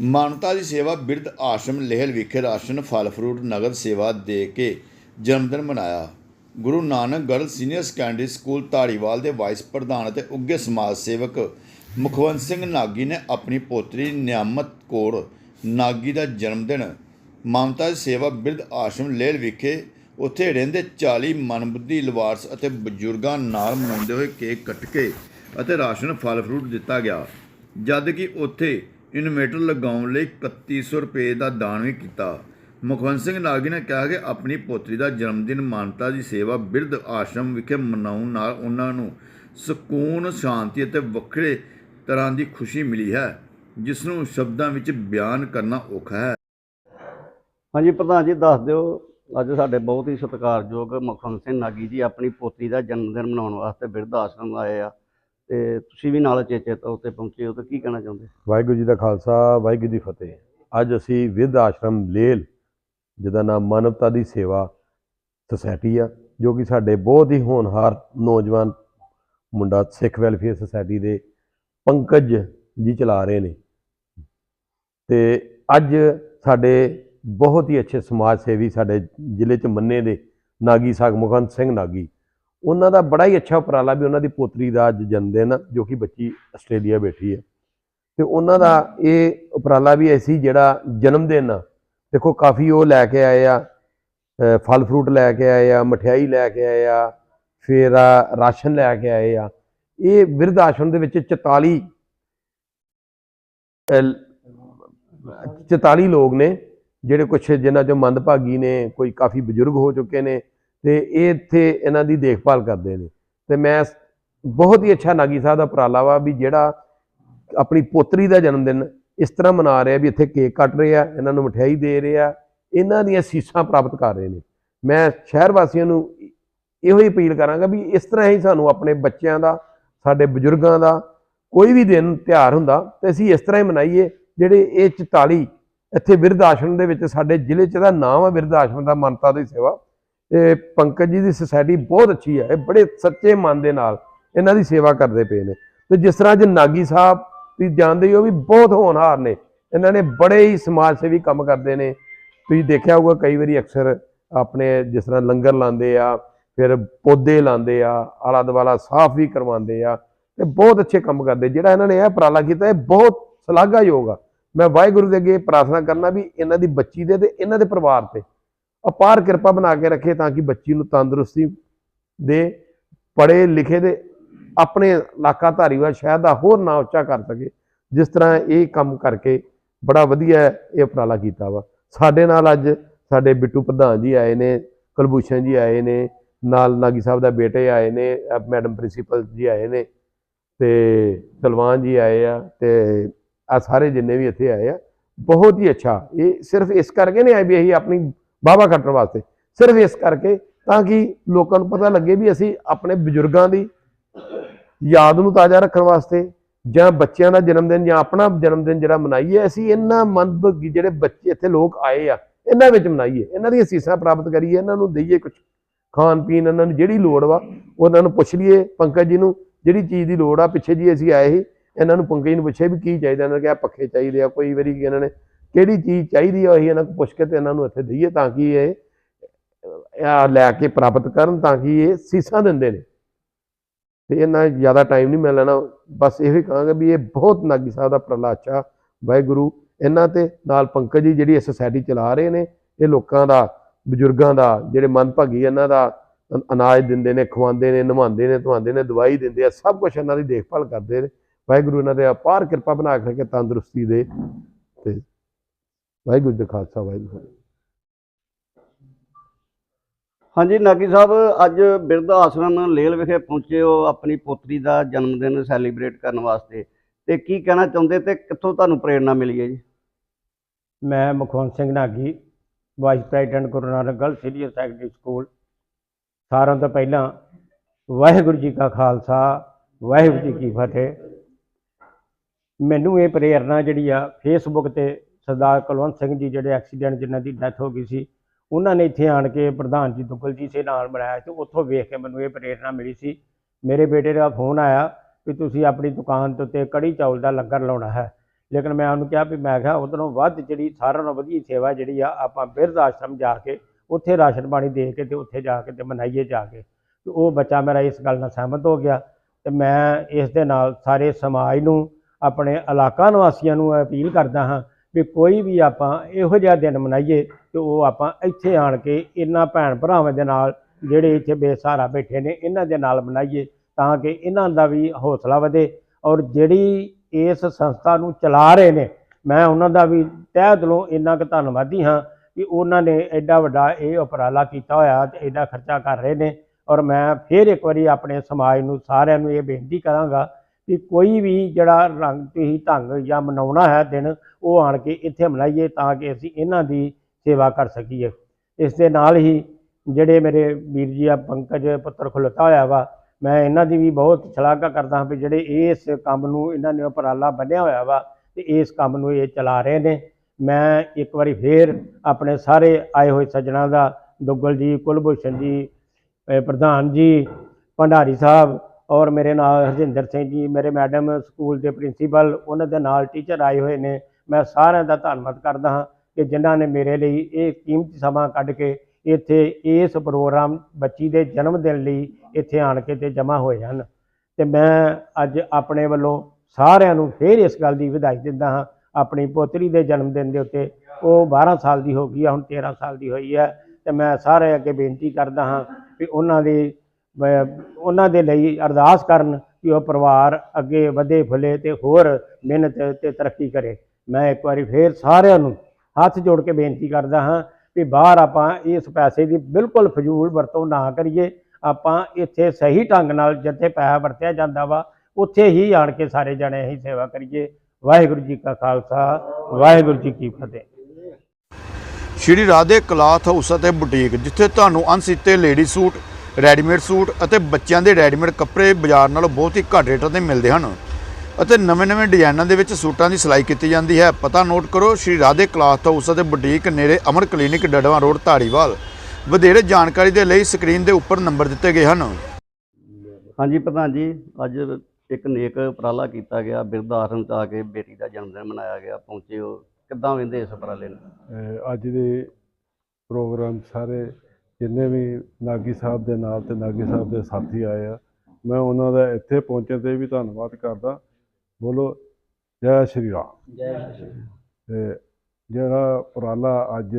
ਮਾਨਵਤਾ ਦੀ ਸੇਵਾ ਬਿਰਧ ਆਸ਼ਰਮ ਲਹਿਲ ਵਿਖੇ ਰਾਸ਼ਨ, ਫਲ, ਫਰੂਟ, ਨਗਦ ਸੇਵਾ ਦੇ ਕੇ ਜਨਮਦਿਨ ਮਨਾਇਆ। Guru Nanak girl senior secondary school Dhariwal ਦੇ ਵਾਈਸ ਪ੍ਰਧਾਨ ਅਤੇ ਉੱਘੇ ਸਮਾਜ ਸੇਵਕ ਮੁਖਵੰਤ ਸਿੰਘ ਨਾਗੀ ਨੇ ਆਪਣੀ ਪੋਤਰੀ ਨਿਆਮਤ ਕੌਰ ਨਾਗੀ ਦਾ ਜਨਮਦਿਨ ਮਾਨਵਤਾ ਦੀ ਸੇਵਾ ਬਿਰਧ ਆਸ਼ਰਮ ਲਹਿਲ ਵਿਖੇ ਉੱਥੇ ਰਹਿੰਦੇ 40 ਮਨਬੁੱਧੀ ਲਵਾਰਸ ਅਤੇ ਬਜ਼ੁਰਗਾਂ ਨਾਲ ਮਨਾਉਂਦੇ ਹੋਏ ਕੇਕ ਕੱਟ ਕੇ ਅਤੇ ਰਾਸ਼ਨ, ਫਲ, ਫਰੂਟ ਦਿੱਤਾ ਗਿਆ। ਜਦ ਕਿ ਉੱਥੇ ਇਨਵੇਟਰ ਲਗਾਉਣ ਲਈ 3100 ਰੁਪਏ ਦਾ ਦਾਨ ਵੀ ਕੀਤਾ। ਮੁਖਵੰਤ ਸਿੰਘ ਨਾਗੀ ਨੇ ਕਿਹਾ ਕਿ ਆਪਣੀ ਪੋਤਰੀ ਦਾ ਜਨਮਦਿਨ ਮਾਨਤਾ ਦੀ ਸੇਵਾ ਬਿਰਧ ਆਸ਼ਰਮ ਵਿਖੇ ਮਨਾਉਣ ਨਾਲ ਉਹਨਾਂ ਨੂੰ ਸਕੂਨ, ਸ਼ਾਂਤੀ ਅਤੇ ਵੱਖਰੇ ਤਰ੍ਹਾਂ ਦੀ ਖੁਸ਼ੀ ਮਿਲੀ ਹੈ, ਜਿਸ ਨੂੰ ਸ਼ਬਦਾਂ ਵਿੱਚ ਬਿਆਨ ਕਰਨਾ ਔਖਾ ਹੈ। ਹਾਂਜੀ, ਪ੍ਰਧਾਨ ਜੀ, ਦੱਸ ਦਿਓ, ਅੱਜ ਸਾਡੇ ਬਹੁਤ ਹੀ ਸਤਿਕਾਰਯੋਗ ਮੁਖਵੰਤ ਸਿੰਘ ਨਾਗੀ ਜੀ ਆਪਣੀ ਪੋਤਰੀ ਦਾ ਜਨਮ ਦਿਨ ਮਨਾਉਣ ਵਾਸਤੇ ਬਿਰਧ ਆਸ਼ਰਮ ਆਏ ਆ। ਤੇ ਤੁਸੀਂ ਵੀ ਨਾਲ ਚੇਚੇ ਤੌਰ ਤੇ ਪਹੁੰਚੇ ਹੋ, ਤਾਂ ਕੀ ਕਹਿਣਾ ਚਾਹੁੰਦੇ? ਵਾਹਿਗੁਰੂ ਜੀ ਦਾ ਖਾਲਸਾ, ਵਾਹਿਗੁਰੂ ਜੀ ਫਤਿਹ। ਅੱਜ ਅਸੀਂ ਵਿਦ ਆਸ਼ਰਮ ਲੇਲ, ਜਿਹਦਾ ਨਾਮ ਮਾਨਵਤਾ ਦੀ ਸੇਵਾ ਸੁਸਾਇਟੀ ਆ, ਜੋ ਕਿ ਸਾਡੇ ਬਹੁਤ ਹੀ ਹੋਣਹਾਰ ਨੌਜਵਾਨ ਮੁੰਡਾ ਸਿੱਖ ਵੈਲਫੇਅਰ ਸੁਸਾਇਟੀ ਦੇ ਪੰਕਜ ਜੀ ਚਲਾ ਰਹੇ ਨੇ। ਤੇ ਅੱਜ ਸਾਡੇ ਬਹੁਤ ਹੀ ਅੱਛੇ ਸਮਾਜ ਸੇਵੀ ਸਾਡੇ ਜ਼ਿਲ੍ਹੇ ਚ ਮੰਨੇ ਦੇ ਨਾਗੀ ਸਾਗ ਮੁਖਵੰਤ ਸਿੰਘ ਨਾਗੀ ਉਹਨਾਂ ਦਾ ਬੜਾ ਹੀ ਅੱਛਾ ਉਪਰਾਲਾ ਵੀ ਉਹਨਾਂ ਦੀ ਪੋਤਰੀ ਦਾ ਅੱਜ ਜਨਮ ਦਿਨ ਜੋ ਕਿ ਬੱਚੀ ਆਸਟ੍ਰੇਲੀਆ ਬੈਠੀ ਹੈ ਤੇ ਉਹਨਾਂ ਦਾ ਇਹ ਉਪਰਾਲਾ ਵੀ ਐਸੀ ਜਿਹੜਾ ਜਨਮ ਦਿਨ ਆ ਦੇਖੋ ਕਾਫੀ ਉਹ ਲੈ ਕੇ ਆਏ ਆ ਫਲ ਫਰੂਟ ਲੈ ਕੇ ਆਏ ਆ ਮਠਿਆਈ ਲੈ ਕੇ ਆਏ ਆ ਫਿਰ ਰਾਸ਼ਨ ਲੈ ਕੇ ਆਏ ਆ। ਇਹ ਬਿਰਧ ਆਸ਼ਰਮ ਦੇ ਵਿੱਚ 44 ਅ, 44 ਲੋਕ ਨੇ ਜਿਹੜੇ ਕੁਛ ਜਿਨ੍ਹਾਂ ਚੋਂ ਮੰਦਭਾਗੀ ਨੇ ਕੋਈ ਕਾਫੀ ਬਜ਼ੁਰਗ ਹੋ ਚੁੱਕੇ ਨੇ ਤੇ ਇਹ ਇੱਥੇ ਇਹਨਾਂ ਦੀ ਦੇਖਭਾਲ ਕਰਦੇ ਨੇ। ਤੇ ਮੈਂ ਬਹੁਤ ਹੀ ਅੱਛਾ ਨਾਗੀ ਸਾਹਿਬ ਦਾ ਉਪਰਾਲਾ ਵਾ ਵੀ ਜਿਹੜਾ ਆਪਣੀ ਪੋਤਰੀ ਦਾ ਜਨਮ ਦਿਨ ਇਸ ਤਰ੍ਹਾਂ ਮਨਾ ਰਿਹਾ ਵੀ ਇੱਥੇ ਕੇਕ ਕੱਟ ਰਹੇ ਆ, ਇਹਨਾਂ ਨੂੰ ਮਠਿਆਈ ਦੇ ਰਹੇ ਆ, ਇਹਨਾਂ ਦੀਆਂ ਸੀਸਾਂ ਪ੍ਰਾਪਤ ਕਰ ਰਹੇ ਨੇ। ਮੈਂ ਸ਼ਹਿਰ ਵਾਸੀਆਂ ਨੂੰ ਇਹੋ ਹੀ ਅਪੀਲ ਕਰਾਂਗਾ ਵੀ ਇਸ ਤਰ੍ਹਾਂ ਹੀ ਸਾਨੂੰ ਆਪਣੇ ਬੱਚਿਆਂ ਦਾ, ਸਾਡੇ ਬਜ਼ੁਰਗਾਂ ਦਾ ਕੋਈ ਵੀ ਦਿਨ ਤਿਉਹਾਰ ਹੁੰਦਾ ਤੇ ਅਸੀਂ ਇਸ ਤਰ੍ਹਾਂ ਹੀ ਮਨਾਈਏ ਜਿਹੜੇ ਇਹ 44 ਇੱਥੇ ਬਿਰਧ ਆਸ਼ਰਮ ਦੇ ਵਿੱਚ ਸਾਡੇ ਜ਼ਿਲ੍ਹੇ 'ਚ ਦਾ ਨਾਮ ਹੈ ਬਿਰਧ ਆਸ਼ਰਮ ਦਾ ਮਾਨਤਾ ਦੀ ਸੇਵਾ। ਇਹ ਪੰਕਜ ਜੀ ਦੀ ਸੁਸਾਇਟੀ ਬਹੁਤ ਅੱਛੀ ਹੈ ਇਹ ਬੜੇ ਸੱਚੇ ਮਨ ਦੇ ਨਾਲ ਇਹਨਾਂ ਦੀ ਸੇਵਾ ਕਰਦੇ ਪਏ ਨੇ। ਤੇ ਜਿਸ ਤਰ੍ਹਾਂ ਅੱਜ ਨਾਗੀ ਸਾਹਿਬ ਤੁਸੀਂ ਜਾਣਦੇ ਹੀ ਹੋ ਵੀ ਬਹੁਤ ਹੋਣਹਾਰ ਨੇ, ਇਹਨਾਂ ਨੇ ਬੜੇ ਹੀ ਸਮਾਜ ਸੇਵੀ ਕੰਮ ਕਰਦੇ ਨੇ। ਤੁਸੀਂ ਦੇਖਿਆ ਹੋਊਗਾ ਕਈ ਵਾਰੀ ਅਕਸਰ ਆਪਣੇ ਜਿਸ ਤਰ੍ਹਾਂ ਲੰਗਰ ਲਾਉਂਦੇ ਆ, ਫਿਰ ਪੌਦੇ ਲਾਉਂਦੇ ਆ, ਆਲਾ ਦੁਆਲਾ ਸਾਫ਼ ਵੀ ਕਰਵਾਉਂਦੇ ਆ ਤੇ ਬਹੁਤ ਅੱਛੇ ਕੰਮ ਕਰਦੇ। ਜਿਹੜਾ ਇਹਨਾਂ ਨੇ ਇਹ ਉਪਰਾਲਾ ਕੀਤਾ, ਇਹ ਬਹੁਤ ਸ਼ਲਾਘਾਯੋਗ ਆ। ਮੈਂ ਵਾਹਿਗੁਰੂ ਦੇ ਅੱਗੇ ਪ੍ਰਾਰਥਨਾ ਕਰਨਾ ਵੀ ਇਹਨਾਂ ਦੀ ਬੱਚੀ ਦੇ ਤੇ ਇਹਨਾਂ ਦੇ ਪਰਿਵਾਰ ਤੇ ਅਪਾਰ ਕਿਰਪਾ ਬਣਾ ਕੇ ਰੱਖੇ ਤਾਂ ਕਿ ਬੱਚੀ ਨੂੰ ਤੰਦਰੁਸਤੀ ਦੇ ਪੜੇ ਲਿਖੇ ਦੇ, ਆਪਣੇ ਇਲਾਕਾ ਧਾਰੀਵਾਲ ਸ਼ਹਿਰ ਦਾ ਹੋਰ ਨਾਂ ਉੱਚਾ ਕਰ ਸਕੇ। ਜਿਸ ਤਰ੍ਹਾਂ ਇਹ ਕੰਮ ਕਰਕੇ ਬੜਾ ਵਧੀਆ ਇਹ ਉਪਰਾਲਾ ਕੀਤਾ ਵਾ। ਸਾਡੇ ਨਾਲ ਅੱਜ ਸਾਡੇ ਬਿੱਟੂ ਪ੍ਰਧਾਨ ਜੀ ਆਏ ਨੇ, ਕੁਲਭੂਸ਼ਣ ਜੀ ਆਏ ਨੇ, ਨਾਲ ਨਾਗੀ ਸਾਹਿਬ ਦਾ ਬੇਟੇ ਆਏ ਨੇ ਮੈਡਮ ਪ੍ਰਿੰਸੀਪਲ ਜੀ ਆਏ ਨੇ ਤੇ ਸਲਵਾਨ ਜੀ ਆਏ ਆ ਤੇ ਆ ਸਾਰੇ ਜਿੰਨੇ ਵੀ ਇੱਥੇ ਆਏ ਆ, ਬਹੁਤ ਹੀ ਅੱਛਾ। ਇਹ ਸਿਰਫ ਇਸ ਕਰਕੇ ਨਹੀਂ ਆਏ ਵੀ ਅਸੀਂ ਆਪਣੀ ਬਾਬਾ ਕੱਟਣ ਵਾਸਤੇ। ਸਿਰਫ ਇਸ ਕਰਕੇ ਤਾਂ ਕਿ ਲੋਕਾਂ ਨੂੰ ਪਤਾ ਲੱਗੇ ਵੀ ਅਸੀਂ ਆਪਣੇ ਬਜ਼ੁਰਗਾਂ ਦੀ ਯਾਦ ਨੂੰ ਤਾਜ਼ਾ ਰੱਖਣ ਵਾਸਤੇ ਜਾਂ ਬੱਚਿਆਂ ਦਾ ਜਨਮ ਦਿਨ ਜਾਂ ਆਪਣਾ ਜਨਮ ਦਿਨ ਜਿਹੜਾ ਮਨਾਈਏ, ਅਸੀਂ ਇਹਨਾਂ ਮੰਦਭਾਗੀ ਜਿਹੜੇ ਬੱਚੇ ਇੱਥੇ ਲੋਕ ਆਏ ਆ, ਇਹਨਾਂ ਵਿੱਚ ਮਨਾਈਏ। ਇਹਨਾਂ ਦੀਆਂ ਸੀਸਾਂ ਪ੍ਰਾਪਤ ਕਰੀਏ, ਇਹਨਾਂ ਨੂੰ ਦਈਏ ਕੁਝ ਖਾਣ ਪੀਣ, ਇਹਨਾਂ ਨੂੰ ਜਿਹੜੀ ਲੋੜ ਵਾ, ਉਹਨਾਂ ਨੂੰ ਪੁੱਛ ਲਈਏ। ਪੰਕਜ ਜੀ ਨੂੰ ਜਿਹੜੀ ਚੀਜ਼ ਦੀ ਲੋੜ ਆ, ਪਿੱਛੇ ਜੀ ਅਸੀਂ ਆਏ ਸੀ, ਇਹਨਾਂ ਨੂੰ ਪੰਕਜ ਨੂੰ ਪੁੱਛਿਆ ਵੀ ਕੀ ਚਾਹੀਦਾ, ਇਹਨਾਂ ਨੇ ਕਿਹਾ ਪੱਖੇ ਚਾਹੀਦੇ ਆ, ਕੋਈ ਵਾਰੀ ਇਹਨਾਂ ਨੇ ਕਿਹੜੀ ਚੀਜ਼ ਚਾਹੀਦੀ ਹੈ ਅਸੀਂ ਇਹਨਾਂ ਨੂੰ ਪੁੱਛ ਕੇ ਤੇ ਇਹਨਾਂ ਨੂੰ ਇੱਥੇ ਦਈਏ ਤਾਂ ਕਿ ਇਹ ਆ ਲੈ ਕੇ ਪ੍ਰਾਪਤ ਕਰਨ ਤਾਂ ਕਿ ਇਹ ਸੀਸਾਂ ਦਿੰਦੇ ਨੇ। ਤੇ ਇਹਨਾਂ ਜ਼ਿਆਦਾ ਟਾਈਮ ਨਹੀਂ ਮੈਂ ਲੈਣਾ। ਬਸ ਇਹੋ ਹੀ ਕਹਾਂਗਾ ਵੀ ਇਹ ਬਹੁਤ ਨਾਗੀ ਸਾਹਿਬ ਦਾ ਪ੍ਰਲਾ ਅੱਛਾ ਵਾਹਿਗੁਰੂ। ਇਹਨਾਂ ਤੇ ਨਾਲ ਪੰਕਜ ਜੀ ਜਿਹੜੀ ਇਹ ਸੁਸਾਇਟੀ ਚਲਾ ਰਹੇ ਨੇ, ਇਹ ਲੋਕਾਂ ਦਾ, ਬਜ਼ੁਰਗਾਂ ਦਾ, ਜਿਹੜੇ ਮਨਭਾਗੀ ਇਹਨਾਂ ਦਾ ਅਨਾਜ ਦਿੰਦੇ ਨੇ, ਖਵਾਉਂਦੇ ਨੇ, ਨਵਾਉਂਦੇ ਨੇ, ਧਵਾਉਂਦੇ ਨੇ, ਦਵਾਈ ਦਿੰਦੇ ਆ, ਸਭ ਕੁਝ ਇਹਨਾਂ ਦੀ ਦੇਖਭਾਲ ਕਰਦੇ ਨੇ। ਵਾਹਿਗੁਰੂ ਇਹਨਾਂ ਦੇ ਅਪਾਰ ਕਿਰਪਾ ਬਣਾ ਕੇ ਤੰਦਰੁਸਤੀ ਦੇ ਤੇ ਵਾਹਿਗੁਰੂ ਜੀ ਖਾਲਸਾ ਵਾਹਿਗੁਰੂ। ਹਾਂਜੀ ਨਾਗੀ ਸਾਹਿਬ ਅੱਜ ਬਿਰਧ ਆਸ਼ਰਮ ਲੇਲ ਵਿਖੇ ਪਹੁੰਚੇ ਹੋ ਆਪਣੀ ਪੋਤਰੀ ਦਾ ਜਨਮ ਦਿਨ ਸੈਲੀਬ੍ਰੇਟ ਕਰਨ ਵਾਸਤੇ। ਤੇ ਕੀ ਕਹਿਣਾ ਚਾਹੁੰਦੇ ਤੇ ਕਿੱਥੋਂ ਤੁਹਾਨੂੰ ਪ੍ਰੇਰਣਾ ਮਿਲੀ ਹੈ ਜੀ? ਮੈਂ Mukhwant Singh Nagi vice president Guru Nanak girl senior secondary school ਸਾਰਿਆਂ ਤੋਂ ਪਹਿਲਾਂ ਵਾਹਿਗੁਰੂ ਜੀ ਕਾ ਖਾਲਸਾ ਵਾਹਿਗੁਰੂ ਜੀ ਕੀ ਫਤਿਹ। ਮੈਨੂੰ ਇਹ ਪ੍ਰੇਰਣਾ ਜਿਹੜੀ ਆ ਫੇਸਬੁੱਕ ਤੇ ਸਰਦਾਰ ਕੁਲਵੰਤ ਸਿੰਘ ਜੀ ਜਿਹੜੇ ਐਕਸੀਡੈਂਟ ਜਿਨ੍ਹਾਂ ਦੀ ਡੈਥ ਹੋ ਗਈ ਸੀ, ਉਹਨਾਂ ਨੇ ਇੱਥੇ ਆਣ ਕੇ ਪ੍ਰਧਾਨ ਜੀ ਦੁੱਗਲ ਜੀ ਸੇ ਨਾਲ ਬਣਾਇਆ ਤੇ ਉੱਥੋਂ ਵੇਖ ਕੇ ਮੈਨੂੰ ਇਹ ਪ੍ਰੇਰਣਾ ਮਿਲੀ ਸੀ। ਮੇਰੇ ਬੇਟੇ ਦਾ ਫੋਨ ਆਇਆ ਕਿ ਤੁਸੀਂ ਆਪਣੀ ਦੁਕਾਨ ਦੇ ਉੱਤੇ ਕੜੀ ਚੌਲ ਦਾ ਲੰਗਰ ਲਾਉਣਾ ਹੈ। ਲੇਕਿਨ ਮੈਂ ਉਹਨੂੰ ਕਿਹਾ ਵੀ ਮੈਂ ਕਿਹਾ ਉਧਰੋਂ ਵੱਧ ਜਿਹੜੀ ਸਾਰਿਆਂ ਨਾਲੋਂ ਵਧੀਆ ਸੇਵਾ ਜਿਹੜੀ ਆ, ਆਪਾਂ ਬਿਰਧ ਆਸ਼ਰਮ ਜਾ ਕੇ ਉੱਥੇ ਰਾਸ਼ਨ ਪਾਣੀ ਦੇ ਕੇ ਤੇ ਉੱਥੇ ਜਾ ਕੇ ਤੇ ਮਨਾਈਏ ਜਾ ਕੇ। ਤੇ ਉਹ ਬੱਚਾ ਮੇਰਾ ਇਸ ਗੱਲ ਨਾਲ ਸਹਿਮਤ ਹੋ ਗਿਆ ਤੇ ਮੈਂ ਇਸ ਦੇ ਨਾਲ ਸਾਰੇ ਸਮਾਜ ਨੂੰ, ਆਪਣੇ ਇਲਾਕਾ ਨਿਵਾਸੀਆਂ ਨੂੰ ਅਪੀਲ ਕਰਦਾ ਹਾਂ ਵੀ ਕੋਈ ਵੀ ਆਪਾਂ ਇਹੋ ਜਿਹਾ ਦਿਨ ਮਨਾਈਏ ਤੇ ਉਹ ਆਪਾਂ ਇੱਥੇ ਆਣ ਕੇ ਇਹਨਾਂ ਭੈਣ ਭਰਾਵਾਂ ਦੇ ਨਾਲ ਜਿਹੜੇ ਇੱਥੇ ਬੇਸਹਾਰਾ ਬੈਠੇ ਨੇ, ਇਹਨਾਂ ਦੇ ਨਾਲ ਮਨਾਈਏ ਤਾਂ ਕਿ ਇਹਨਾਂ ਦਾ ਵੀ ਹੌਸਲਾ ਵਧੇ ਔਰ ਜਿਹੜੀ ਇਸ ਸੰਸਥਾ ਨੂੰ ਚਲਾ ਰਹੇ ਨੇ, ਮੈਂ ਉਹਨਾਂ ਦਾ ਵੀ ਤਹਿ ਦਿਲੋਂ ਇੰਨਾ ਕੁ ਧੰਨਵਾਦੀ ਹਾਂ ਕਿ ਉਹਨਾਂ ਨੇ ਐਡਾ ਵੱਡਾ ਇਹ ਉਪਰਾਲਾ ਕੀਤਾ ਹੋਇਆ ਤੇ ਐਡਾ ਖਰਚਾ ਕਰ ਰਹੇ ਨੇ ਔਰ ਮੈਂ ਫਿਰ ਇੱਕ ਵਾਰੀ ਆਪਣੇ ਸਮਾਜ ਨੂੰ ਸਾਰਿਆਂ ਨੂੰ ਇਹ ਬੇਨਤੀ ਕਰਾਂਗਾ ਕਿ ਕੋਈ ਵੀ ਜਿਹੜਾ ਰੰਗ ਤੁਸੀਂ ਢੰਗ ਜਾਂ ਮਨਾਉਣਾ ਹੈ ਦਿਨ, ਉਹ ਆਣ ਕੇ ਇੱਥੇ ਮਨਾਈਏ ਤਾਂ ਕਿ ਅਸੀਂ ਇਹਨਾਂ ਦੀ ਸੇਵਾ ਕਰ ਸਕੀਏ। ਇਸ ਦੇ ਨਾਲ ਹੀ ਜਿਹੜੇ ਮੇਰੇ ਵੀਰ ਜੀ ਆ, ਪੰਕਜ ਪੁੱਤਰ ਖਲੋਤਾ ਹੋਇਆ ਵਾ, ਮੈਂ ਇਹਨਾਂ ਦੀ ਵੀ ਬਹੁਤ ਸ਼ਲਾਘਾ ਕਰਦਾ ਹਾਂ ਵੀ ਜਿਹੜੇ ਇਸ ਕੰਮ ਨੂੰ ਇਹਨਾਂ ਨੇ ਉਪਰਾਲਾ ਬੰਨਿਆ ਹੋਇਆ ਵਾ, ਤੇ ਇਸ ਕੰਮ ਨੂੰ ਇਹ ਚਲਾ ਰਹੇ ਨੇ। ਮੈਂ ਇੱਕ ਵਾਰੀ ਫੇਰ ਆਪਣੇ ਸਾਰੇ ਆਏ ਹੋਏ ਸੱਜਣਾ ਦਾ, ਦੁੱਗਲ ਜੀ, ਕੁਲਭੂਸ਼ਣ ਜੀ ਪ੍ਰਧਾਨ ਜੀ, ਭੰਡਾਰੀ ਸਾਹਿਬ ਔਰ ਮੇਰੇ ਨਾਲ ਹਰਜਿੰਦਰ ਸਿੰਘ ਜੀ, ਮੇਰੇ ਮੈਡਮ ਸਕੂਲ ਦੇ ਪ੍ਰਿੰਸੀਪਲ, ਉਹਨਾਂ ਦੇ ਨਾਲ ਟੀਚਰ ਆਏ ਹੋਏ ਨੇ। ਮੈਂ ਸਾਰਿਆਂ ਦਾ ਧੰਨਵਾਦ ਕਰਦਾ ਹਾਂ ਕਿ ਜਿਨ੍ਹਾਂ ਨੇ ਮੇਰੇ ਲਈ ਇਹ ਕੀਮਤੀ ਸਮਾਂ ਕੱਢ ਕੇ ਇੱਥੇ ਇਸ ਪ੍ਰੋਗਰਾਮ ਬੱਚੀ ਦੇ ਜਨਮ ਦਿਨ ਲਈ ਇੱਥੇ ਆਣ ਕੇ ਤੇ ਜਮ੍ਹਾਂ ਹੋਏ ਹਨ। ਤੇ ਮੈਂ ਅੱਜ ਆਪਣੇ ਵੱਲੋਂ ਸਾਰਿਆਂ ਨੂੰ ਫੇਰ ਇਸ ਗੱਲ ਦੀ ਵਧਾਈ ਦਿੰਦਾ ਹਾਂ। ਆਪਣੀ ਪੋਤਰੀ ਦੇ ਜਨਮ ਦਿਨ ਦੇ ਉੱਤੇ ਉਹ 12 ਸਾਲ ਦੀ ਹੋ ਗਈ ਆ, ਹੁਣ 13 ਸਾਲ ਦੀ ਹੋਈ ਹੈ ਤੇ ਮੈਂ ਸਾਰੇ ਅੱਗੇ ਬੇਨਤੀ ਕਰਦਾ ਹਾਂ ਕਿ ਉਹਨਾਂ ਦੀ ਉਹਨਾਂ ਦੇ ਲਈ ਅਰਦਾਸ ਕਰਨ ਕਿ ਉਹ ਪਰਿਵਾਰ ਅੱਗੇ ਵਧੇ, ਫੁੱਲੇ ਤੇ ਹੋਰ ਮਿਹਨਤ ਤੇ ਤਰੱਕੀ ਕਰੇ। ਮੈਂ ਇੱਕ ਵਾਰੀ ਫੇਰ ਸਾਰਿਆਂ ਨੂੰ ਹੱਥ ਜੋੜ ਕੇ ਬੇਨਤੀ ਕਰਦਾ ਹਾਂ ਕਿ ਬਾਹਰ ਆਪਾਂ ਇਸ ਪੈਸੇ ਦੀ ਬਿਲਕੁਲ ਫਜ਼ੂਲ ਵਰਤੋਂ ਨਾ ਕਰੀਏ। ਆਪਾਂ ਇੱਥੇ ਸਹੀ ਢੰਗ ਨਾਲ ਜਿੱਥੇ ਪੈਸਾ ਵਰਤਿਆ ਜਾਂਦਾ ਵਾ, ਉੱਥੇ ਹੀ ਆਣ ਕੇ ਸਾਰੇ ਜਣੇ ਹੀ ਸੇਵਾ ਕਰੀਏ। ਵਾਹਿਗੁਰੂ ਜੀ ਕਾ ਖਾਲਸਾ, ਵਾਹਿਗੁਰੂ ਜੀ ਕੀ ਫਤਿਹ। ਸ਼੍ਰੀ ਰਾਧੇ ਕਲਾਥ ਹਾਊਸ ਅਤੇ ਬੁਟੀਕ, ਜਿੱਥੇ ਤੁਹਾਨੂੰ ਅਣਸੀਤੇ ਲੇਡੀ ਸੂਟ ਰੈਡੀਮੇਡ ਸੂਟ ਅਤੇ ਬੱਚਿਆਂ ਦੇ ਰੈਡੀਮੇਡ ਕੱਪੜੇ ਬਾਜ਼ਾਰ ਨਾਲੋਂ ਬਹੁਤ ਹੀ ਘੱਟ ਰੇਟਾਂ ਤੇ ਮਿਲਦੇ ਹਨ। ਅਤੇ ਨਵੇਂ-ਨਵੇਂ ਡਿਜ਼ਾਈਨਾਂ ਦੇ ਵਿੱਚ ਸੂਟਾਂ ਦੀ ਸਿਲਾਈ ਕੀਤੀ ਜਾਂਦੀ ਹੈ। ਪਤਾ ਨੋਟ ਕਰੋ ਸ਼੍ਰੀ ਰਾਧੇ ਕਲਾਥ ਹਾਊਸ ਅਤੇ ਬੁਟੀਕ ਨੇੜੇ ਅਮਰ ਕਲੀਨਿਕ ਡੜਵਾ ਰੋਡ ਧਾਰੀਵਾਲ। ਵਧੇਰੇ ਜਾਣਕਾਰੀ ਦੇ ਲਈ ਸਕਰੀਨ ਦੇ ਉੱਪਰ ਨੰਬਰ ਦਿੱਤੇ ਗਏ ਹਨ। ਹਾਂਜੀ ਪ੍ਰਧਾਨ ਜੀ ਅੱਜ ਇੱਕ ਨੇਕ ਉਪਰਾਲਾ ਕੀਤਾ ਗਿਆ। ਬਿਰਧ ਆਸ਼ਰਮ 'ਚ ਆ ਕੇ ਬੇਟੀ ਦਾ ਜਨਮ ਦਿਨ ਮਨਾਇਆ ਗਿਆ। ਪਹੁੰਚੇ ਹੋ। ਕਿੱਦਾਂ ਵੇਂਦੇ ਇਸ ਉਪਰਾਲੇ ਨੂੰ? ਅੱਜ ਦੇ ਪ੍ਰੋਗਰਾਮ ਸਾਰੇ ਜਿੰਨੇ ਵੀ ਨਾਗੀ ਸਾਹਿਬ ਦੇ ਨਾਲ ਤੇ ਨਾਗੀ ਸਾਹਿਬ ਦੇ ਸਾਥੀ ਆਏ ਆ ਮੈਂ ਉਹਨਾਂ ਦਾ ਇੱਥੇ ਪਹੁੰਚਣ ਤੇ ਵੀ ਧੰਨਵਾਦ ਕਰਦਾ। ਬੋਲੋ ਜੈ ਸ਼੍ਰੀ ਰਾਮ। ਜੈ ਤੇ ਜਿਹੜਾ ਉਪਰਾਲਾ ਅੱਜ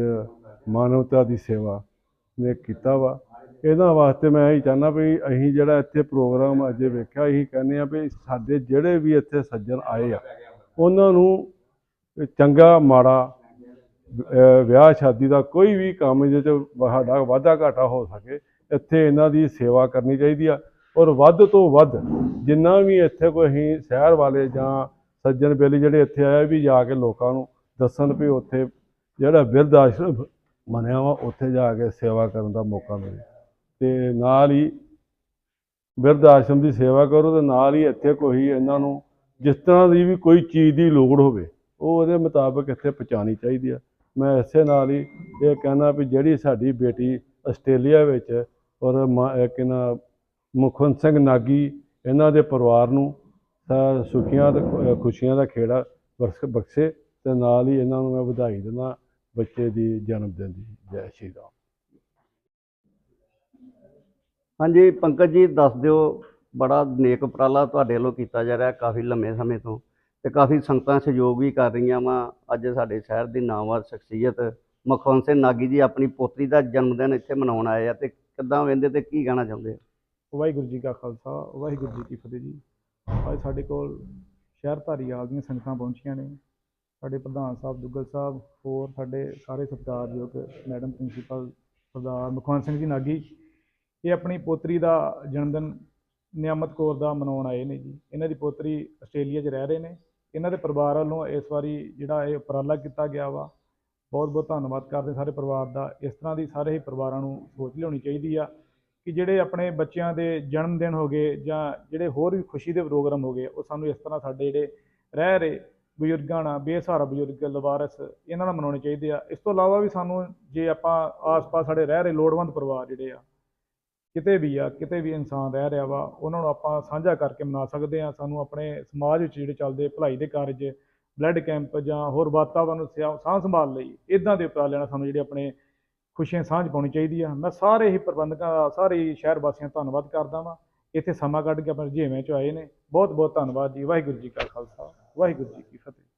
ਮਾਨਵਤਾ ਦੀ ਸੇਵਾ ਨੇ ਕੀਤਾ ਵਾ ਇਹਨਾਂ ਵਾਸਤੇ ਮੈਂ ਇਹ ਚਾਹੁੰਦਾ ਵੀ ਅਸੀਂ ਜਿਹੜਾ ਇੱਥੇ ਪ੍ਰੋਗਰਾਮ ਅੱਜ ਵੇਖਿਆ ਅਸੀਂ ਕਹਿੰਦੇ ਆ ਵੀ ਸਾਡੇ ਜਿਹੜੇ ਵੀ ਇੱਥੇ ਸੱਜਣ ਆਏ ਆ ਉਹਨਾਂ ਨੂੰ ਚੰਗਾ ਮਾੜਾ ਵਿਆਹ ਸ਼ਾਦੀ ਦਾ ਕੋਈ ਵੀ ਕੰਮ ਜਿਹਦੇ ਚ ਸਾਡਾ ਵਾਧਾ ਘਾਟਾ ਹੋ ਸਕੇ, ਇੱਥੇ ਇਹਨਾਂ ਦੀ ਸੇਵਾ ਕਰਨੀ ਚਾਹੀਦੀ ਆ। ਔਰ ਵੱਧ ਤੋਂ ਵੱਧ ਜਿੰਨਾ ਵੀ ਇੱਥੇ ਕੋਈ ਅਸੀਂ ਸ਼ਹਿਰ ਵਾਲੇ ਜਾਂ ਸੱਜਣ ਬੇਲੀ ਜਿਹੜੇ ਇੱਥੇ ਆਏ ਵੀ ਜਾ ਕੇ ਲੋਕਾਂ ਨੂੰ ਦੱਸਣ ਵੀ ਉੱਥੇ ਜਿਹੜਾ ਬਿਰਧ ਆਸ਼ਰਮ ਬਣਿਆ ਵਾ, ਉੱਥੇ ਜਾ ਕੇ ਸੇਵਾ ਕਰਨ ਦਾ ਮੌਕਾ ਮਿਲੇ। ਤੇ ਨਾਲ ਹੀ ਬਿਰਧ ਆਸ਼ਰਮ ਦੀ ਸੇਵਾ ਕਰੋ ਤੇ ਨਾਲ ਹੀ ਇੱਥੇ ਕੋਈ ਇਹਨਾਂ ਨੂੰ ਜਿਸ ਤਰ੍ਹਾਂ ਦੀ ਵੀ ਕੋਈ ਚੀਜ਼ ਦੀ ਲੋੜ ਹੋਵੇ, ਉਹ ਉਹਦੇ ਮੁਤਾਬਕ ਇੱਥੇ ਪਹੁੰਚਾਉਣੀ ਚਾਹੀਦੀ ਆ। ਮੈਂ ਇਸੇ ਨਾਲ ਹੀ ਇਹ ਕਹਿਣਾ ਵੀ ਜਿਹੜੀ ਸਾਡੀ ਬੇਟੀ ਆਸਟ੍ਰੇਲੀਆ ਵਿੱਚ ਔਰ ਮਾ- ਕਿਨਾ ਮੁਖਵੰਤ ਸਿੰਘ ਨਾਗੀ, ਇਹਨਾਂ ਦੇ ਪਰਿਵਾਰ ਨੂੰ ਸੁਖੀਆਂ ਤੇ ਖੁਸ਼ੀਆਂ ਦਾ ਖੇੜਾ ਬਰਸ- ਬਖਸ਼ੇ ਤੇ ਨਾਲ ਹੀ ਇਹਨਾਂ ਨੂੰ ਮੈਂ ਵਧਾਈ ਦਿੰਦਾ ਬੱਚੇ ਦੀ ਜਨਮ ਦਿਨ ਦੀ, ਜੈ ਸ਼੍ਰੀ ਰਾਮ। ਹਾਂਜੀ, ਪੰਕਜ ਜੀ, ਦੱਸ ਦਿਓ, ਬੜਾ ਨੇਕ ਉਪਰਾਲਾ ਤੁਹਾਡੇ ਵੱਲੋਂ ਕੀਤਾ ਜਾ ਰਿਹਾ ਕਾਫੀ ਲੰਮੇ ਸਮੇਂ ਤੋਂ। ਤੇ ਕਾਫੀ ਸੰਗਤਾਂ ਸਹਿਯੋਗ ਵੀ ਕਰ ਰਹੀਆਂ ਵਾ। ਅੱਜ ਸਾਡੇ ਸ਼ਹਿਰ ਦੀ ਨਾਮਵਰ ਸ਼ਖਸੀਅਤ ਮਖਵੰਤ ਸਿੰਘ ਨਾਗੀ ਜੀ ਆਪਣੀ ਪੋਤਰੀ ਦਾ ਜਨਮ ਦਿਨ ਇੱਥੇ ਮਨਾਉਣ ਆਏ ਆ। ਤੇ ਕਿੱਦਾਂ ਵੇਂਦੇ ਤੇ ਕੀ ਕਹਿਣਾ ਚਾਹੁੰਦੇ ਵਾਹਿਗੁਰੂ ਜੀ ਕਾ ਖਾਲਸਾ, ਵਾਹਿਗੁਰੂ ਜੀ ਕੀ ਫਤਿਹ ਜੀ। ਅੱਜ ਸਾਡੇ ਕੋਲ ਸ਼ਹਿਰ ਧਾਰੀਵਾਲ ਦੀਆਂ ਸੰਗਤਾਂ ਪਹੁੰਚੀਆਂ ਨੇ। ਸਾਡੇ ਪ੍ਰਧਾਨ ਸਾਹਿਬ ਦੁੱਗਲ ਸਾਹਿਬ, ਹੋਰ ਸਾਡੇ ਸਾਰੇ ਸਤਿਕਾਰਯੋਗ ਮੈਡਮ, ਪ੍ਰਿੰਸੀਪਲ, ਸਰਦਾਰ ਮਖਵੰਤ ਸਿੰਘ ਜੀ ਨਾਗੀ ਇਹ ਆਪਣੀ ਪੋਤਰੀ ਦਾ ਜਨਮ ਦਿਨ ਨਿਆਮਤ ਕੌਰ ਦਾ ਮਨਾਉਣ ਆਏ ਨੇ ਜੀ। ਇਹਨਾਂ ਦੀ ਪੋਤਰੀ ਆਸਟ੍ਰੇਲੀਆ 'ਚ ਰਹਿ ਰਹੇ ਨੇ। ਇਹਨਾਂ ਦੇ ਪਰਿਵਾਰ ਵੱਲੋਂ ਇਸ ਵਾਰੀ ਜਿਹੜਾ ਇਹ ਉਪਰਾਲਾ ਕੀਤਾ ਗਿਆ ਵਾ, ਬਹੁਤ ਬਹੁਤ ਧੰਨਵਾਦ ਕਰਦੇ ਸਾਰੇ ਪਰਿਵਾਰ ਦਾ। ਇਸ ਤਰ੍ਹਾਂ ਦੀ ਸਾਰੇ ਹੀ ਪਰਿਵਾਰਾਂ ਨੂੰ ਸੋਚ ਲਿਆਉਣੀ ਚਾਹੀਦੀ ਆ ਕਿ ਜਿਹੜੇ ਆਪਣੇ ਬੱਚਿਆਂ ਦੇ ਜਨਮ ਦਿਨ ਹੋ ਗਏ ਜਾਂ ਜਿਹੜੇ ਹੋਰ ਵੀ ਖੁਸ਼ੀ ਦੇ ਪ੍ਰੋਗਰਾਮ ਹੋ ਗਏ, ਉਹ ਸਾਨੂੰ ਇਸ ਤਰ੍ਹਾਂ ਸਾਡੇ ਜਿਹੜੇ ਰਹਿ ਰਹੇ ਬਜ਼ੁਰਗਾਂ ਨਾਲ, ਬੇਸਹਾਰਾ ਬਜ਼ੁਰਗ, ਲਵਾਰਸ, ਇਹਨਾਂ ਨਾਲ ਮਨਾਉਣੇ ਚਾਹੀਦੇ ਆ। ਇਸ ਤੋਂ ਇਲਾਵਾ ਵੀ ਸਾਨੂੰ ਜੇ ਆਪਾਂ ਆਸ-ਪਾਸ ਸਾਡੇ ਰਹਿ ਰਹੇ ਲੋੜਵੰਦ ਪਰਿਵਾਰ ਜਿਹੜੇ ਆ ਕਿਤੇ ਵੀ ਆ, ਕਿਤੇ ਵੀ ਇਨਸਾਨ ਰਹਿ ਰਿਹਾ ਵਾ, ਉਹਨਾਂ ਨੂੰ ਆਪਾਂ ਸਾਂਝਾ ਕਰਕੇ ਮਨਾ ਸਕਦੇ ਆ ਸਾਨੂੰ ਆਪਣੇ ਸਮਾਜ ਵਿੱਚ ਜਿਹੜੇ ਚੱਲਦੇ ਭਲਾਈ ਦੇ ਕਾਰਜ ਬਲੱਡ ਕੈਂਪ ਜਾਂ ਹੋਰ ਵਾਤਾਵਰਨ ਸਿਆ- ਸਾਂਭ ਸੰਭਾਲ ਲਈ ਇਦਾਂ ਦੇ ਉਪਰਾਲੇ ਨਾਲ ਸਾਨੂੰ ਜਿਹੜੇ ਆਪਣੇ ਖੁਸ਼ੀਆਂ ਸਾਂਝ ਪਾਉਣੀ ਚਾਹੀਦੀ ਆ। ਮੈਂ ਸਾਰੇ ਹੀ ਪ੍ਰਬੰਧਕਾਂ ਦਾ ਸਾਰੇ ਹੀ ਸ਼ਹਿਰ ਵਾਸੀਆਂ ਦਾ ਧੰਨਵਾਦ ਕਰਦਾ ਵਾਂ। ਇੱਥੇ ਸਮਾਂ ਕੱਢ ਕੇ ਆਪਣੇ ਰੁਝੇਵਿਆਂ ਚ ਆਏ ਨੇ। ਬਹੁਤ ਬਹੁਤ ਧੰਨਵਾਦ ਜੀ। ਵਾਹਿਗੁਰੂ ਜੀ ਕਾ ਖਾਲਸਾ। ਵਾਹਿਗੁਰੂ ਜੀ ਕੀ ਫਤਿਹ।